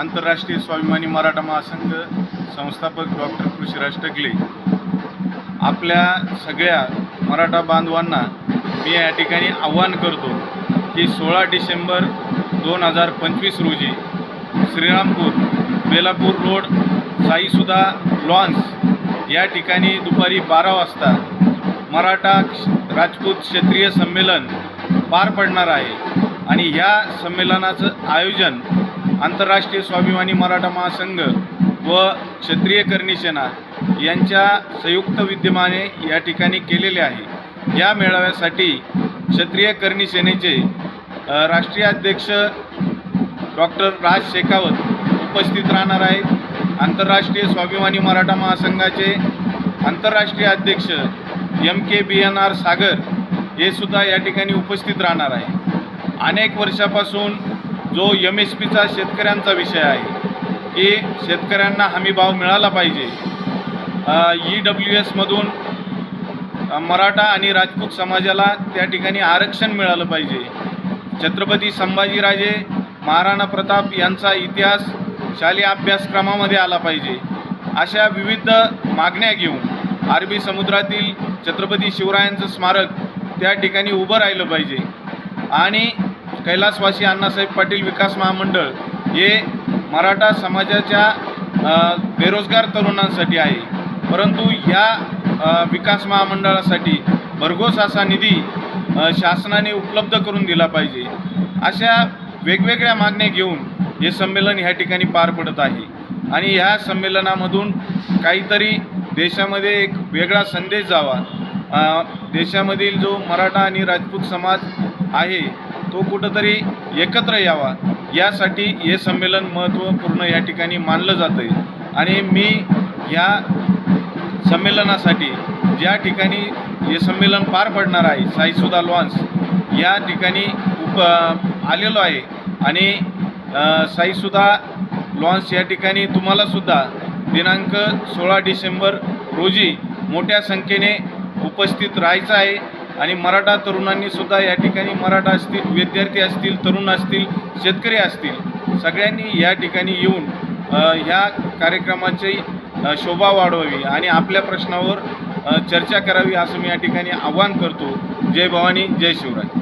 आंतरराष्ट्रीय स्वाभिमानी मराठा महासंघ संस्थापक डॉक्टर पृथ्वीराज टकले. आपल्या सगळ्या मराठा बांधवांना मी या ठिकाणी आव्हान करतो की सोळा डिसेंबर दोन हजार पंचवीस रोजी श्रीरामपूर बेलापूर रोड साईसुधा लॉन्स या ठिकाणी दुपारी बारा वाजता मराठा क्ष- राजपूत क्षेत्रीय संमेलन पार पडणार आहे. आणि या संमेलनाचं आयोजन आंतरराष्ट्रीय स्वाभिमानी मराठा महासंघ व क्षत्रिय करणी सेना यांच्या संयुक्त विद्यमाने या ठिकाणी केलेले आहे. या मेळाव्यासाठी क्षत्रिय करणी सेनेचे राष्ट्रीय अध्यक्ष डॉक्टर राज शेखावत उपस्थित राहणार आहेत. आंतरराष्ट्रीय स्वाभिमानी मराठा महासंघाचे आंतरराष्ट्रीय अध्यक्ष M K B N R Sagar हे सुद्धा या ठिकाणी उपस्थित राहणार आहे अनेक वर्षापासून जो एम एस पीचा शेतकऱ्यांचा विषय आहे की शेतकऱ्यांना हमीभाव मिळाला पाहिजे. ई डब्ल्यू एसमधून मराठा आणि राजपूत समाजाला त्या ठिकाणी आरक्षण मिळालं पाहिजे. छत्रपती संभाजीराजे महाराणा प्रताप यांचा इतिहास शालेय अभ्यासक्रमामध्ये आला पाहिजे. अशा विविध मागण्या घेऊन अरबी समुद्रातील छत्रपती शिवरायांचं स्मारक त्या ठिकाणी उभं राहिलं पाहिजे. आणि कैलासवासी अण्णासाहेब पाटील विकास महामंडळ हे मराठा समाजाच्या बेरोजगार तरुणांसाठी आहे. परंतु या विकास महामंडळासाठी भरघोस असा निधी शासनाने उपलब्ध करून दिला पाहिजे. अशा वेगवेगळ्या मागण्या घेऊन हे संमेलन ह्या ठिकाणी पार पडत आहे. आणि ह्या संमेलनामधून काहीतरी देशामध्ये एक वेगळा संदेश जावा. देशामधील जो मराठा आणि राजपूत समाज आहे तो कुठंतरी एकत्र यावा. यासाठी हे संमेलन महत्त्वपूर्ण या ठिकाणी मानलं जातं आहे आणि मी या संमेलनासाठी ज्या ठिकाणी हे संमेलन पार पडणार आहे साईसुधा लॉन्स या ठिकाणी उप आलेलो आहे. आणि साईसुधा लॉन्स या ठिकाणी तुम्हालासुद्धा दिनांक सोळा डिसेंबर रोजी मोठ्या संख्येने उपस्थित राहायचं आहे. आणि मराठा तरुणांनी सुद्धा या ठिकाणी मराठा असतील विद्यार्थी असतील तरुण असतील शेतकरी असतील सगळ्यांनी या ठिकाणी येऊन ह्या कार्यक्रमाची शोभा वाढवावी आणि आपल्या प्रश्नावर चर्चा करावी असं मी या ठिकाणी आवाहन करतो. जय भवानी जय शिवराय.